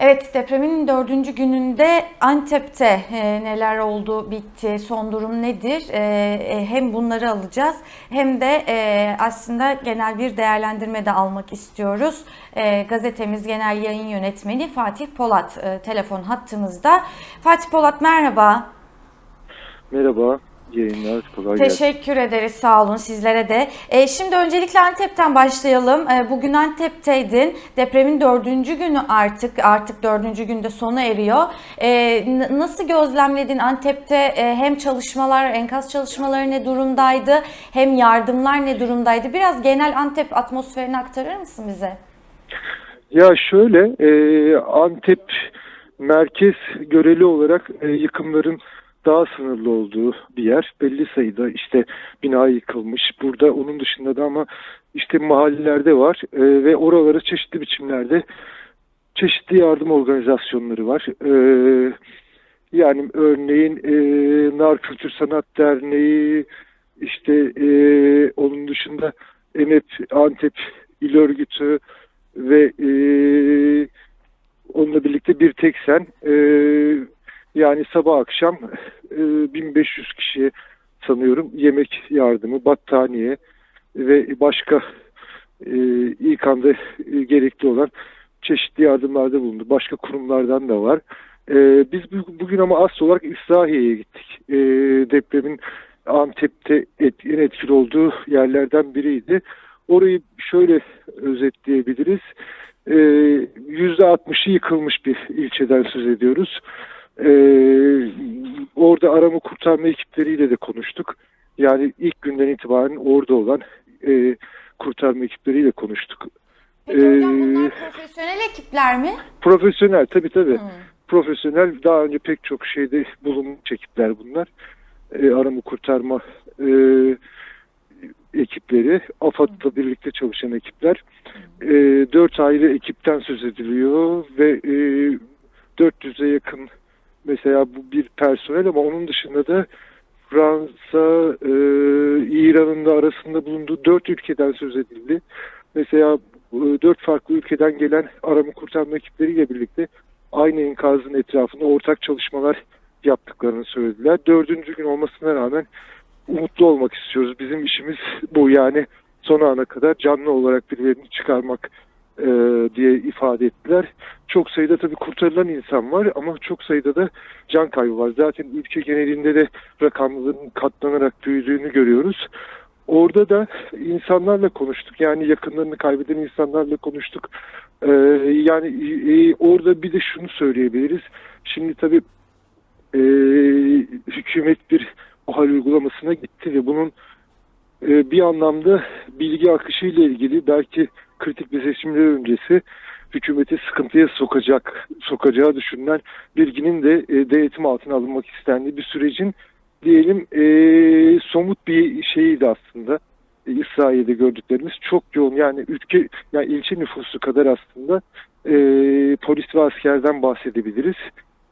Evet depremin dördüncü gününde Antep'te e, neler oldu bitti son durum nedir E, e, hem bunları alacağız hem de e, aslında genel bir değerlendirme de almak istiyoruz. E, gazetemiz genel yayın yönetmeni Fatih Polat e, telefon hattımızda. Fatih Polat merhaba. Merhaba, yayınlar, kolay gelsin. Teşekkür ederiz sağ olun sizlere de. E, şimdi öncelikle Antep'ten başlayalım. E, bugün Antep'teydin. Depremin dördüncü günü artık artık dördüncü günde sona eriyor. E, nasıl gözlemledin Antep'te e, hem çalışmalar enkaz çalışmaları ne durumdaydı hem yardımlar ne durumdaydı? Biraz genel Antep atmosferini aktarır mısın bize? Ya şöyle, e, Antep merkez göreli olarak e, yıkımların daha sınırlı olduğu bir yer. Belli sayıda işte bina yıkılmış. Burada onun dışında da ama işte mahallelerde var e, ve oralara çeşitli biçimlerde çeşitli yardım organizasyonları var. E, yani örneğin e, Nar Kültür Sanat Derneği, işte e, onun dışında EMEP Antep İl Örgütü ve e, onunla birlikte bir tek sen e, yani sabah akşam e, 1500 kişiye sanıyorum yemek yardımı, battaniye ve başka e, ilk anda e, gerekli olan çeşitli yardımlarda bulundu. Başka kurumlardan da var. E, biz bu- bugün ama asıl olarak İslahiye'ye gittik. E, depremin Antep'te et, en etkili olduğu yerlerden biriydi. Orayı şöyle özetleyebiliriz. Yüzde 60'ı yıkılmış bir ilçeden söz ediyoruz. Ee, orada arama kurtarma ekipleriyle de konuştuk. Yani ilk günden itibaren orada olan e, kurtarma ekipleriyle konuştuk. Peki hocam Ee, bunlar profesyonel ekipler mi? Profesyonel tabii tabii. Hı. Profesyonel daha önce pek çok şeyde bulunmuş ekipler bunlar. E, arama kurtarma e, ekipleri, AFAD'la birlikte çalışan ekipler. E, dört ayrı ekipten söz ediliyor ve e, 400'e yakın mesela bu bir personel ama onun dışında da Fransa, e, İran'ın da arasında bulunduğu dört ülkeden söz edildi. Mesela e, dört farklı ülkeden gelen arama kurtarma ekipleriyle birlikte aynı enkazın etrafında ortak çalışmalar yaptıklarını söylediler. Dördüncü gün olmasına rağmen umutlu olmak istiyoruz. Bizim işimiz bu yani son ana kadar canlı olarak birilerini çıkarmak e, diye ifade ettiler. Çok sayıda tabii kurtarılan insan var ama çok sayıda da can kaybı var. Zaten ülke genelinde de rakamların katlanarak büyüdüğünü görüyoruz. Orada da insanlarla konuştuk. Yani yakınlarını kaybeden insanlarla konuştuk. Ee, yani e, orada bir de şunu söyleyebiliriz. Şimdi tabii e, hükümet bir OHAL uygulamasına gitti ve bunun e, bir anlamda bilgi akışı ile ilgili belki kritik bir seçimler öncesi hükümeti sıkıntıya sokacak sokacağı düşünülen bilginin de e, denetim altına alınmak istendiği bir sürecin diyelim e, somut bir şeyiydi aslında. E, İsrail'de gördüklerimiz çok yoğun yani ülke yani ilçe nüfusu kadar aslında e, polis ve askerden bahsedebiliriz.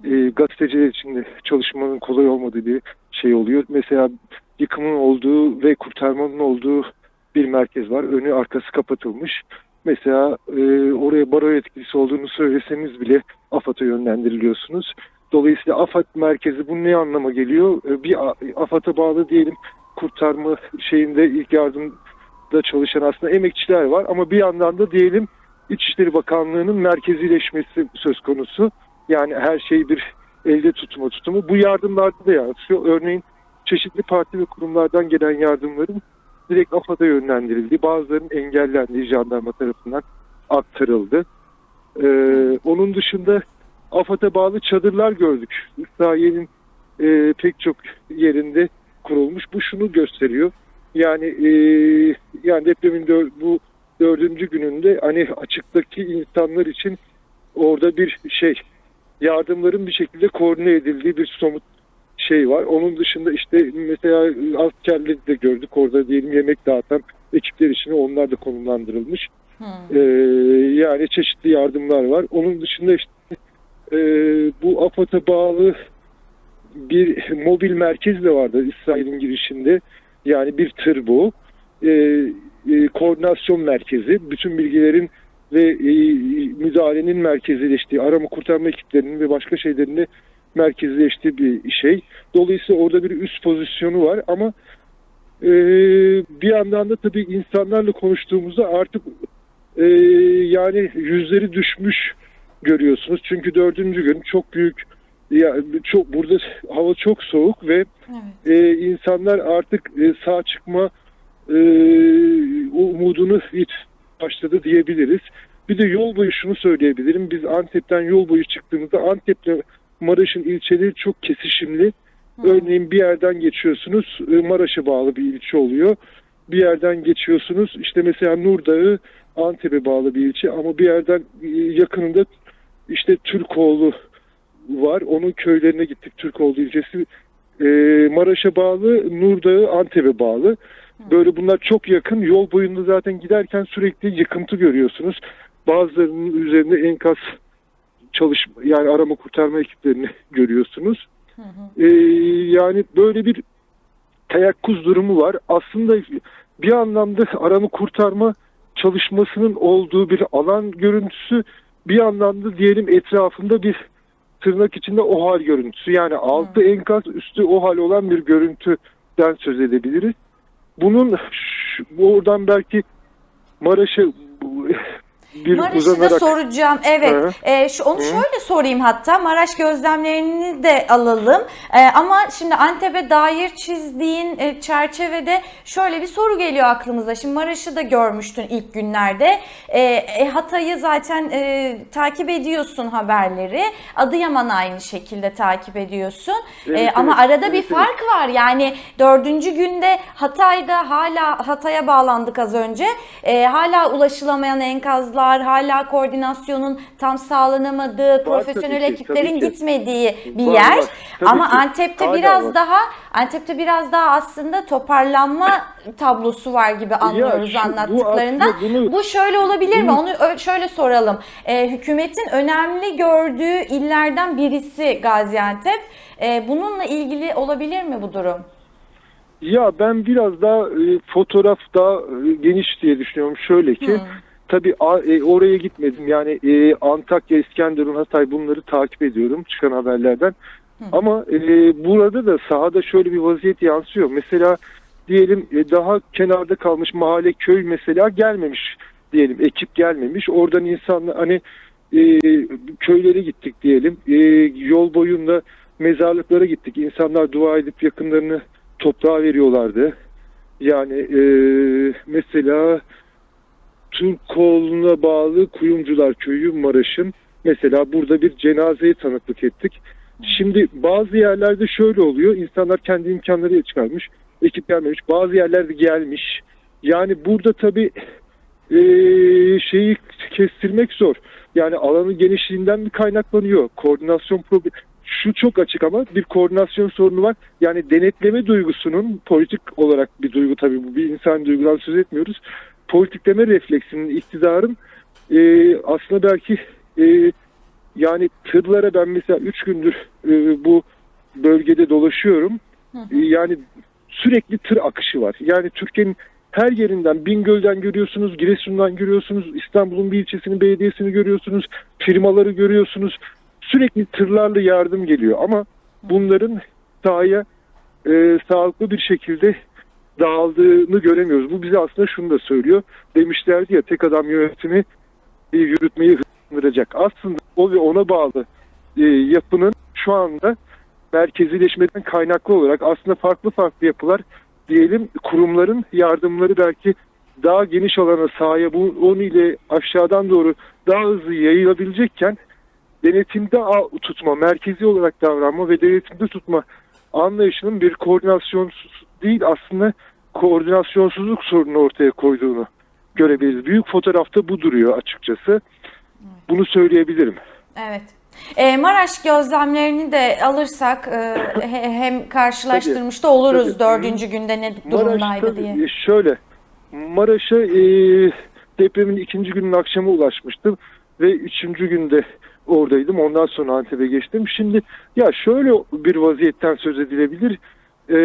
E, gazeteciler için de çalışmanın kolay olmadığı bir şey oluyor. Mesela yıkımın olduğu ve kurtarmanın olduğu bir merkez var. Önü arkası kapatılmış. Mesela e, oraya baro yetkilisi olduğunu söyleseniz bile AFAD'a yönlendiriliyorsunuz. Dolayısıyla AFAD merkezi bu ne anlama geliyor? E, bir AFAD'a bağlı diyelim kurtarma şeyinde ilk yardımda çalışan aslında emekçiler var ama bir yandan da diyelim İçişleri Bakanlığı'nın merkezileşmesi söz konusu. Yani her şey bir elde tutma tutumu. Bu yardımlarda da yansıyor. Örneğin çeşitli parti ve kurumlardan gelen yardımların direkt AFAD'a yönlendirildi. Bazılarının engellendiği jandarma tarafından aktarıldı. Ee, onun dışında AFAD'a bağlı çadırlar gördük. İsrail'in e, pek çok yerinde kurulmuş. Bu şunu gösteriyor. Yani e, yani depremin dör- bu dördüncü gününde hani açıktaki insanlar için orada bir şey yardımların bir şekilde koordine edildiği bir somut şey var. Onun dışında işte mesela askerleri de gördük orada diyelim yemek dağıtan ekipler için onlar da konumlandırılmış. Hı. Ee, yani çeşitli yardımlar var. Onun dışında işte e, bu AFAD'a bağlı bir mobil merkez de vardı İsrail'in girişinde. Yani bir tır bu. Ee, e, koordinasyon merkezi. Bütün bilgilerin ve e, müdahalenin merkezileştiği, arama kurtarma ekiplerinin ve başka şeylerin de merkezileştiği bir şey. Dolayısıyla orada bir üst pozisyonu var ama e, bir yandan da tabii insanlarla konuştuğumuzda artık e, yani yüzleri düşmüş görüyorsunuz. Çünkü dördüncü gün çok büyük ya çok burada hava çok soğuk ve Evet. e, insanlar artık e, sağ çıkma e, umudunu hiç başladı diyebiliriz. Bir de yol boyu şunu söyleyebilirim. Biz Antep'ten yol boyu çıktığımızda Antep'le Maraş'ın ilçeleri çok kesişimli. Hı. Örneğin bir yerden geçiyorsunuz e, Maraş'a bağlı bir ilçe oluyor. Bir yerden geçiyorsunuz işte mesela Nurdağı Antep'e bağlı bir ilçe ama bir yerden e, yakınında işte Türkoğlu var. Onun köylerine gittik. Türkoğlu ilçesi e, Maraş'a bağlı, Nurdağı Antep'e bağlı. Böyle bunlar çok yakın. Yol boyunda zaten giderken sürekli yıkıntı görüyorsunuz. Bazılarının üzerinde enkaz çalışma yani arama kurtarma ekiplerini görüyorsunuz. Hı hı. Ee, yani böyle bir teyakkuz durumu var. Aslında bir anlamda arama kurtarma çalışmasının olduğu bir alan görüntüsü bir anlamda diyelim etrafında bir tırnak içinde OHAL görüntüsü. Yani altı enkaz üstü OHAL olan bir görüntüden söz edebiliriz. Bunun şu- oradan belki Maraş'a bir Maraş'ı da uzanarak soracağım. Evet. Hı. Ee, şu, onu şöyle sorayım hatta. Maraş gözlemlerini de alalım. Ee, ama şimdi Antep'e dair çizdiğin e, çerçevede şöyle bir soru geliyor aklımıza. Şimdi Maraş'ı da görmüştün ilk günlerde. Ee, e, Hatay'ı zaten e, takip ediyorsun haberleri. Adıyaman aynı şekilde takip ediyorsun. Evet, ama evet, arada bir evet, evet. fark var. Yani dördüncü günde Hatay'da hala Hatay'a bağlandık az önce. Ee, hala ulaşılamayan enkazlar, hala koordinasyonun tam sağlanamadığı, profesyonel tabii ki, ekiplerin tabii ki. gitmediği bir Var, yer. var. Tabii Ama ki. Antep'te Hala biraz var. daha Antep'te biraz daha aslında toparlanma tablosu var gibi anlıyoruz şu- bu anlattıklarından. aslında bunu- Bu şöyle olabilir mi? bunu- Onu ö- şöyle soralım. Ee, hükümetin önemli gördüğü illerden birisi Gaziantep. Ee, bununla ilgili olabilir mi bu durum? Ya ben biraz daha e, fotoğraf daha e, geniş diye düşünüyorum. Şöyle ki Hı. Tabii e, oraya gitmedim. Yani e, Antakya, İskenderun, Hatay bunları takip ediyorum çıkan haberlerden. Ama e, burada da sahada şöyle bir vaziyet yansıyor. Mesela diyelim e, daha kenarda kalmış mahalle köy mesela gelmemiş diyelim. Ekip gelmemiş. Oradan insanlar hani e, köylere gittik diyelim. E, yol boyunda mezarlıklara gittik. İnsanlar dua edip yakınlarını toprağa veriyorlardı. Yani e, mesela Türkoğlu'na bağlı Kuyumcular Köyü Maraş'ın mesela burada bir cenazeye tanıklık ettik. Şimdi bazı yerlerde şöyle oluyor. insanlar kendi imkanlarıyla çıkarmış. Ekip gelmemiş. Bazı yerlerde gelmiş. Yani burada tabii e, şeyi kestirmek zor. Yani alanın genişliğinden mi kaynaklanıyor? Koordinasyon problemi. Şu çok açık ama bir koordinasyon sorunu var. Yani denetleme duygusunun politik olarak bir duygu tabii bu bir insan duygudan söz etmiyoruz. Politikleme refleksinin, iktidarın e, aslında belki e, yani tırlara ben mesela 3 gündür e, bu bölgede dolaşıyorum. E, yani sürekli tır akışı var. Yani Türkiye'nin her yerinden Bingöl'den görüyorsunuz, Giresun'dan görüyorsunuz, İstanbul'un bir ilçesinin belediyesini görüyorsunuz, firmaları görüyorsunuz. Sürekli tırlarla yardım geliyor ama bunların sahaya e, sağlıklı bir şekilde dağıldığını göremiyoruz. Bu bize aslında şunu da söylüyor. Demişlerdi ya tek adam yönetimi yürütmeyi hızlandıracak. Aslında o ve ona bağlı e, yapının şu anda merkezileşmeden kaynaklı olarak aslında farklı farklı yapılar diyelim kurumların yardımları belki daha geniş alana sahaya bu onu ile aşağıdan doğru daha hızlı yayılabilecekken denetimde tutma, merkezi olarak davranma ve denetimde tutma anlayışının bir koordinasyon değil aslında koordinasyonsuzluk sorunu ortaya koyduğunu görebiliriz. Büyük fotoğrafta bu duruyor açıkçası. Bunu söyleyebilirim. Evet. Ee, Maraş gözlemlerini de alırsak e, he- hem karşılaştırmış da oluruz Tabii. dördüncü günde ne durumdaydı diye. e, şöyle Maraş'a e, depremin ikinci günün akşamı ulaşmıştım ve üçüncü günde oradaydım. Ondan sonra Antep'e geçtim. Şimdi ya şöyle bir vaziyetten söz edilebilir. E,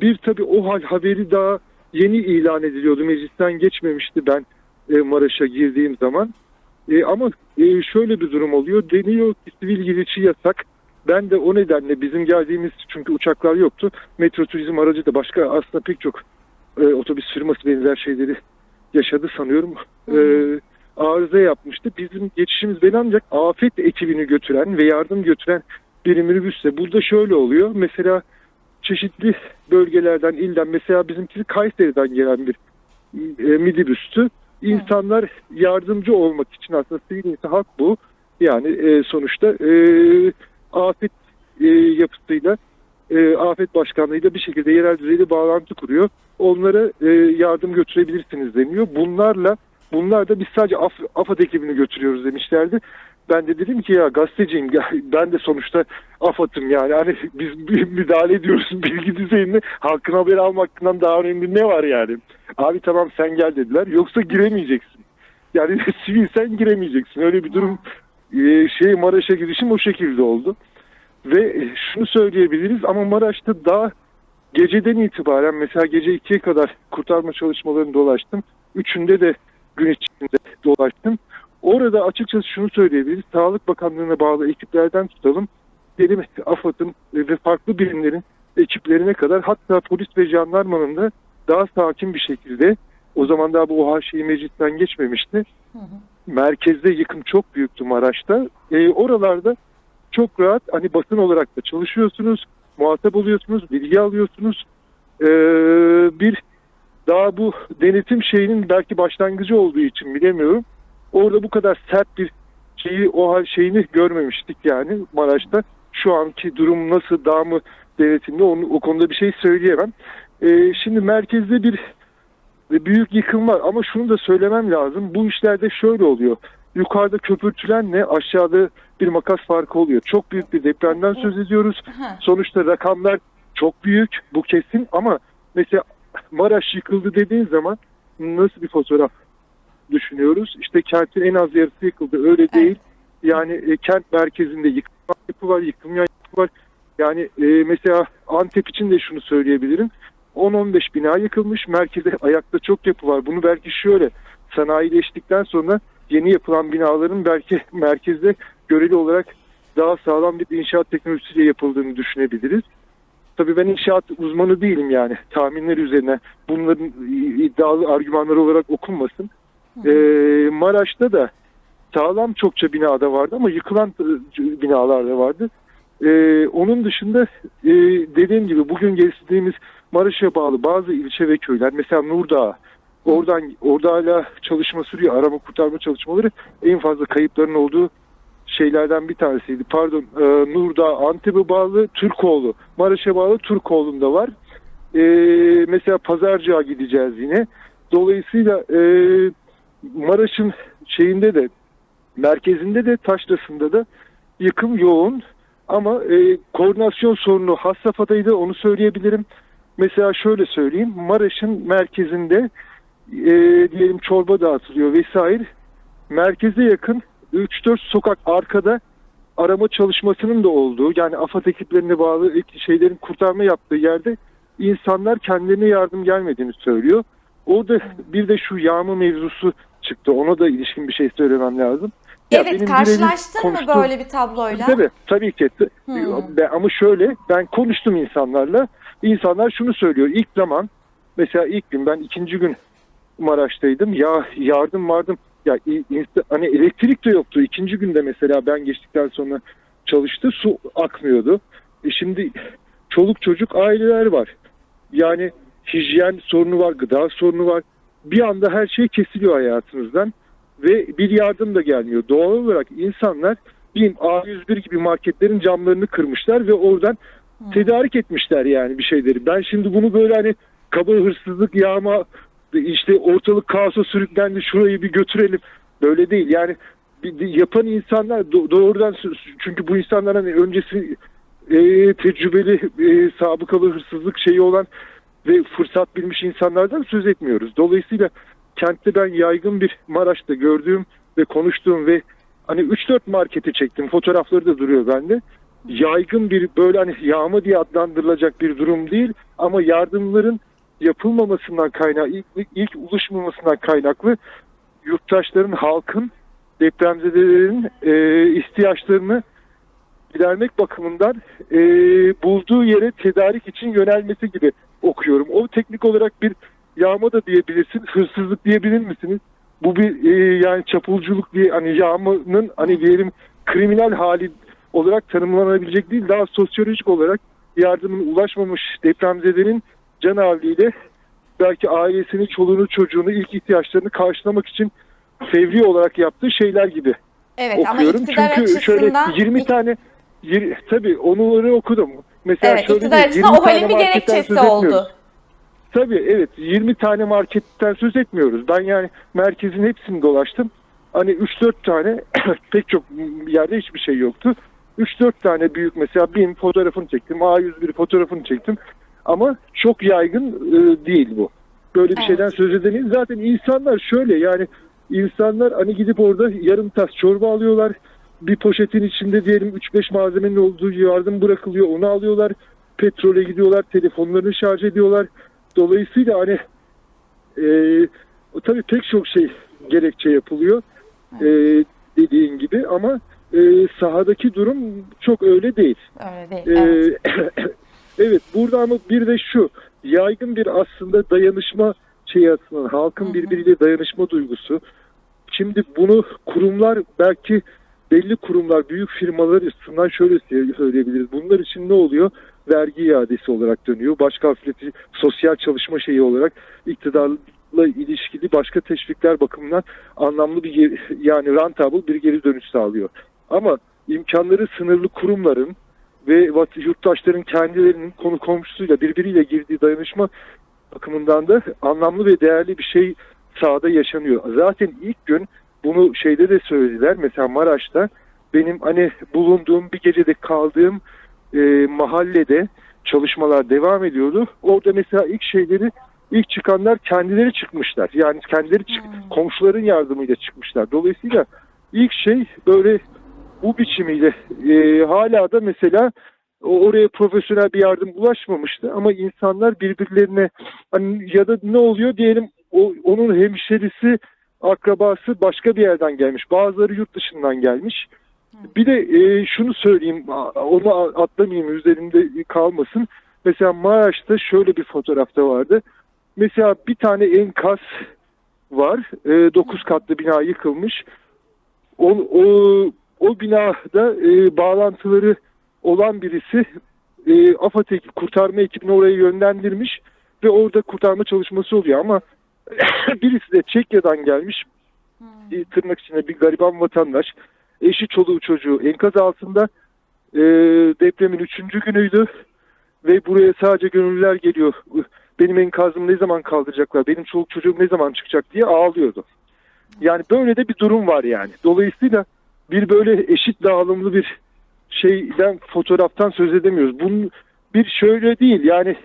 bir tabii o hal haberi daha yeni ilan ediliyordu. Meclisten geçmemişti ben e, Maraş'a girdiğim zaman. E, ama e, şöyle bir durum oluyor. Deniyor ki sivil girişi yasak. Ben de o nedenle bizim geldiğimiz çünkü uçaklar yoktu. Metro turizm aracı da başka aslında pek çok e, otobüs firması benzer şeyleri yaşadı sanıyorum. E, arıza yapmıştı. Bizim geçişimiz beni ancak afet ekibini götüren ve yardım götüren bir minibüsle. Burada şöyle oluyor. Mesela çeşitli bölgelerden, ilden mesela bizimkisi Kayseri'den gelen bir e, minibüstü. İnsanlar yardımcı olmak için aslında sivil hak bu. Yani e, sonuçta e, afet e, yapısıyla e, afet başkanlığıyla bir şekilde yerel düzeyde bağlantı kuruyor. Onlara e, yardım götürebilirsiniz deniyor. Bunlarla bunlar da biz sadece Af AFAD ekibini götürüyoruz demişlerdi. Ben de dedim ki ya gazeteciyim ben de sonuçta AFAD'ım yani hani biz müdahale ediyoruz bilgi düzeyinde halkın haberi almaktan daha önemli ne var yani. Abi tamam sen gel dediler yoksa giremeyeceksin. Yani sivil sen giremeyeceksin öyle bir durum e, şey Maraş'a girişim o şekilde oldu. Ve şunu söyleyebiliriz ama Maraş'ta daha geceden itibaren mesela gece 2'ye kadar kurtarma çalışmalarını dolaştım. Üçünde de gün içinde dolaştım. Orada açıkçası şunu söyleyebiliriz. Sağlık Bakanlığı'na bağlı ekiplerden tutalım. Dedim AFAD'ın ve farklı birimlerin ekiplerine kadar hatta polis ve jandarmanın da daha sakin bir şekilde o zaman daha bu OHŞ'yi meclisten geçmemişti. Merkezde yıkım çok büyüktü Maraş'ta. E, oralarda çok rahat hani basın olarak da çalışıyorsunuz, muhatap oluyorsunuz, bilgi alıyorsunuz. E, bir daha bu denetim şeyinin belki başlangıcı olduğu için bilemiyorum. Orada bu kadar sert bir şeyi o şeyini görmemiştik yani Maraş'ta. Şu anki durum nasıl daha mı denetimli onu, o konuda bir şey söyleyemem. E, şimdi merkezde bir büyük yıkım var ama şunu da söylemem lazım. Bu işlerde şöyle oluyor. Yukarıda köpürtülenle aşağıda bir makas farkı oluyor. Çok büyük bir depremden söz ediyoruz. Sonuçta rakamlar çok büyük bu kesin ama mesela Maraş yıkıldı dediğin zaman nasıl bir fotoğraf düşünüyoruz? İşte kentin en az yarısı yıkıldı öyle değil. Yani e, kent merkezinde yıkım yapı var, yıkılmayan yapı var. Yani e, mesela Antep için de şunu söyleyebilirim. 10-15 bina yıkılmış. Merkezde ayakta çok yapı var. Bunu belki şöyle sanayileştikten sonra yeni yapılan binaların belki merkezde göreli olarak daha sağlam bir inşaat teknolojisiyle yapıldığını düşünebiliriz. Tabii ben inşaat uzmanı değilim yani. Tahminler üzerine bunların iddialı argümanlar olarak okunmasın. Ee, Maraş'ta da sağlam çokça binada vardı ama yıkılan e, binalar da vardı. Ee, onun dışında e, dediğim gibi bugün gezdiğimiz Maraş'a bağlı bazı ilçe ve köyler mesela Nurdağ oradan orada hala çalışma sürüyor arama kurtarma çalışmaları en fazla kayıpların olduğu şeylerden bir tanesiydi. Pardon e, Nurdağ Antep'e bağlı Türkoğlu Maraş'a bağlı Türkoğlu'nda var. E, mesela Pazarcığa gideceğiz yine. Dolayısıyla e, Maraş'ın şeyinde de merkezinde de Taşrası'nda da yıkım yoğun ama e, koordinasyon sorunu has safhadaydı onu söyleyebilirim. Mesela şöyle söyleyeyim Maraş'ın merkezinde e, diyelim çorba dağıtılıyor vesaire. Merkeze yakın 3-4 sokak arkada arama çalışmasının da olduğu yani AFAD ekiplerine bağlı şeylerin kurtarma yaptığı yerde insanlar kendilerine yardım gelmediğini söylüyor. Orada bir de şu yağma mevzusu çıktı. Ona da ilişkin bir şey söylemem lazım. Ya evet karşılaştın mı birebir konuştuğum- böyle bir tabloyla? Tabii tabii ki. Hmm. Ben- Ama şöyle ben konuştum insanlarla. İnsanlar şunu söylüyor. İlk zaman mesela ilk gün ben ikinci gün Maraş'taydım. Ya yardım vardım. Ya hani elektrik de yoktu. İkinci günde mesela ben geçtikten sonra çalıştı. Su akmıyordu. E şimdi çoluk çocuk aileler var. Yani hijyen sorunu var, gıda sorunu var. Bir anda her şey kesiliyor hayatınızdan ve bir yardım da gelmiyor. Doğal olarak insanlar BİM, A101 gibi marketlerin camlarını kırmışlar ve oradan tedarik etmişler yani bir şeyleri. Ben şimdi bunu böyle hani kaba hırsızlık, yağma, işte ortalık kaosa sürüklendi şurayı bir götürelim. Böyle değil yani yapan insanlar do- doğrudan çünkü bu insanlar hani öncesi e, tecrübeli e, sabıkalı hırsızlık şeyi olan ve fırsat bilmiş insanlardan söz etmiyoruz. Dolayısıyla kentte ben yaygın bir Maraş'ta gördüğüm ve konuştuğum ve hani 3-4 marketi çektim. Fotoğrafları da duruyor bende. Yaygın bir böyle hani yağma diye adlandırılacak bir durum değil ama yardımların yapılmamasından kaynağı ilk, ilk kaynaklı yurttaşların, halkın, depremzedelerin e, ihtiyaçlarını gidermek bakımından e, bulduğu yere tedarik için yönelmesi gibi okuyorum. O teknik olarak bir yağma da diyebilirsin, hırsızlık diyebilir misiniz? Bu bir e, yani çapulculuk diye hani yağmanın hani diyelim kriminal hali olarak tanımlanabilecek değil, daha sosyolojik olarak yardımın ulaşmamış depremzedenin can havliyle belki ailesini, çoluğunu, çocuğunu, ilk ihtiyaçlarını karşılamak için fevri olarak yaptığı şeyler gibi Evet ama okuyorum. iktidar Çünkü şöyle açısından 20 tane yir- tabii onları okudum. Mesela evet şöyle iktidar açısından 20 o halin bir gerekçesi oldu. Tabii evet 20 tane marketten söz etmiyoruz. Ben yani merkezin hepsini dolaştım. Hani 3-4 tane pek çok yerde hiçbir şey yoktu. 3-4 tane büyük mesela BİM fotoğrafını çektim. A101 fotoğrafını çektim. Ama çok yaygın e, değil bu. Böyle bir Evet. şeyden söz edemeyiz. Zaten insanlar şöyle yani insanlar hani gidip orada yarım tas çorba alıyorlar. Bir poşetin içinde diyelim 3-5 malzemenin olduğu yardım bırakılıyor. Onu alıyorlar. Petrole gidiyorlar. Telefonlarını şarj ediyorlar. Dolayısıyla hani e, tabii pek çok şey gerekçe yapılıyor e, dediğin gibi ama e, sahadaki durum çok öyle değil. Öyle değil. Ee, evet. evet burada ama bir de şu yaygın bir aslında dayanışma şey açısından halkın birbiriyle dayanışma duygusu. Şimdi bunu kurumlar belki belli kurumlar büyük firmalar açısından şöyle söyleyebiliriz. Bunlar için ne oluyor? Vergi iadesi olarak dönüyor. Başka hafifletici sosyal çalışma şeyi olarak iktidarla ilişkili başka teşvikler bakımından anlamlı bir yani rentable bir geri dönüş sağlıyor. Ama imkanları sınırlı kurumların ve yurttaşların kendilerinin konu komşusuyla birbiriyle girdiği dayanışma bakımından da anlamlı ve değerli bir şey sahada yaşanıyor. Zaten ilk gün bunu şeyde de söylediler. Mesela Maraş'ta benim hani bulunduğum bir gecede kaldığım e, mahallede çalışmalar devam ediyordu. Orada mesela ilk şeyleri ilk çıkanlar kendileri çıkmışlar. Yani kendileri çık, komşuların yardımıyla çıkmışlar. Dolayısıyla ilk şey böyle bu biçimiyle e, hala da mesela oraya profesyonel bir yardım ulaşmamıştı ama insanlar birbirlerine hani ya da ne oluyor diyelim o, onun hemşerisi akrabası başka bir yerden gelmiş. Bazıları yurt dışından gelmiş. Bir de e, şunu söyleyeyim onu atlamayayım üzerinde kalmasın. Mesela Maraş'ta şöyle bir fotoğrafta vardı. Mesela bir tane enkaz var. 9 katlı bina yıkılmış. O, o, o binada e, bağlantıları olan birisi e, AFAD kurtarma ekibini oraya yönlendirmiş ve orada kurtarma çalışması oluyor ama birisi de Çekya'dan gelmiş. E, tırnak içinde bir gariban vatandaş. Eşi çoluğu çocuğu enkaz altında. E, depremin üçüncü günüydü. Ve buraya sadece gönüllüler geliyor. Benim enkazımı ne zaman kaldıracaklar? Benim çoluk çocuğum ne zaman çıkacak diye ağlıyordu. Yani böyle de bir durum var yani. Dolayısıyla bir böyle eşit dağılımlı bir şeyden fotoğraftan söz edemiyoruz. Bunun bir şöyle değil. Yani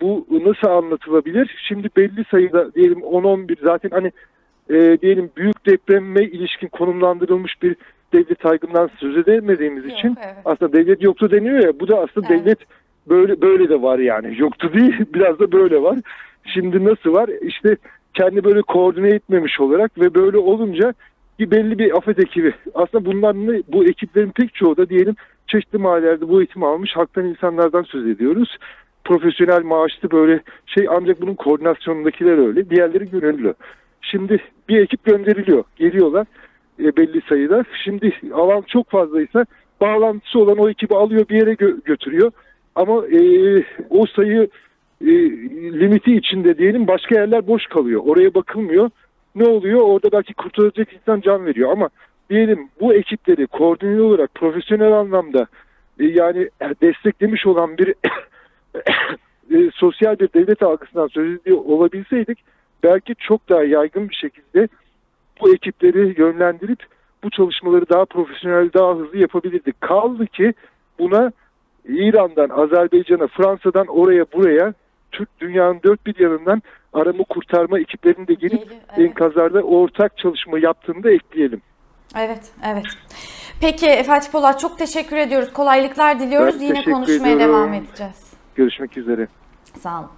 bu nasıl anlatılabilir? Şimdi belli sayıda diyelim 10-11 zaten hani e, diyelim büyük depreme ilişkin konumlandırılmış bir devlet saygından söz edemediğimiz Yok, için evet. aslında devlet yoktu deniyor ya bu da aslında Evet. devlet böyle böyle de var yani yoktu değil biraz da böyle var. Şimdi nasıl var? İşte kendi böyle koordine etmemiş olarak ve böyle olunca bir belli bir afet ekibi. Aslında bunlar ne? Bu ekiplerin pek çoğu da diyelim çeşitli mahallelerde bu eğitimi almış haktan insanlardan söz ediyoruz. Profesyonel maaşlı böyle şey ancak bunun koordinasyonundakiler öyle. Diğerleri gönüllü. Şimdi bir ekip gönderiliyor. Geliyorlar e, belli sayıda. Şimdi alan çok fazlaysa bağlantısı olan o ekibi alıyor bir yere gö- götürüyor. Ama e, o sayı e, limiti içinde diyelim başka yerler boş kalıyor. Oraya bakılmıyor. Ne oluyor? Orada belki kurtaracak insan can veriyor ama diyelim bu ekipleri koordineli olarak profesyonel anlamda e, yani desteklemiş olan bir e, sosyal bir devlet algısından söz ediyor olabilseydik belki çok daha yaygın bir şekilde bu ekipleri yönlendirip bu çalışmaları daha profesyonel, daha hızlı yapabilirdik. Kaldı ki buna İran'dan, Azerbaycan'a, Fransa'dan oraya buraya Türk dünyanın dört bir yanından arama kurtarma ekiplerinin de gelip evet. enkazlarda ortak çalışma yaptığını da ekleyelim. Evet, evet. Peki Fatih Polat çok teşekkür ediyoruz. Kolaylıklar diliyoruz. Ben Yine konuşmaya ediyorum. devam edeceğiz. Görüşmek üzere. Sağ olun.